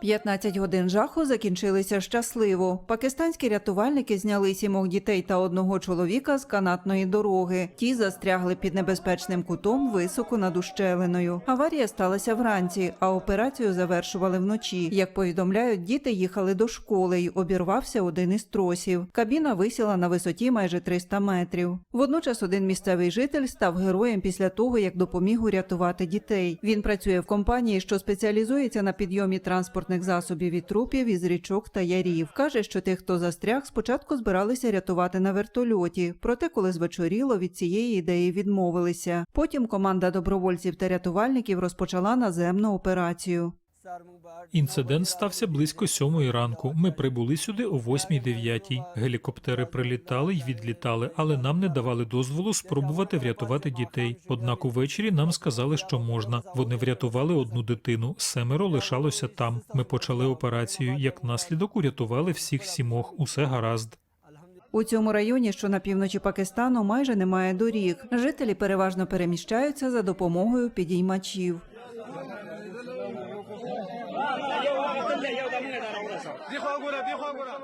15 годин жаху закінчилися щасливо. Пакистанські рятувальники зняли сімох дітей та одного чоловіка з канатної дороги. Ті застрягли під небезпечним кутом високо над ущелиною. Аварія сталася вранці, а операцію завершували вночі. Як повідомляють, діти їхали до школи й обірвався один із тросів. Кабіна висіла на висоті майже 300 метрів. Водночас один місцевий житель став героєм після того, як допоміг урятувати дітей. Він працює в компанії, що спеціалізується на підйомі транспортних засобів і трупів із річок та ярів. Каже, що тих, хто застряг, спочатку збиралися рятувати на вертольоті. Проте, коли звечоріло, від цієї ідеї відмовилися. Потім команда добровольців та рятувальників розпочала наземну операцію. Інцидент стався близько сьомої ранку. Ми прибули сюди о 8-9. Гелікоптери прилітали й відлітали, але нам не давали дозволу спробувати врятувати дітей. Однак увечері нам сказали, що можна. Вони врятували одну дитину. Семеро лишалося там. Ми почали операцію. Як наслідок урятували всіх сімох. Усе гаразд. У цьому районі, що на півночі Пакистану, майже немає доріг. Жителі переважно переміщаються за допомогою підіймачів. مونږ ډاراو راځو دی خو ګوره دی خو ګوره.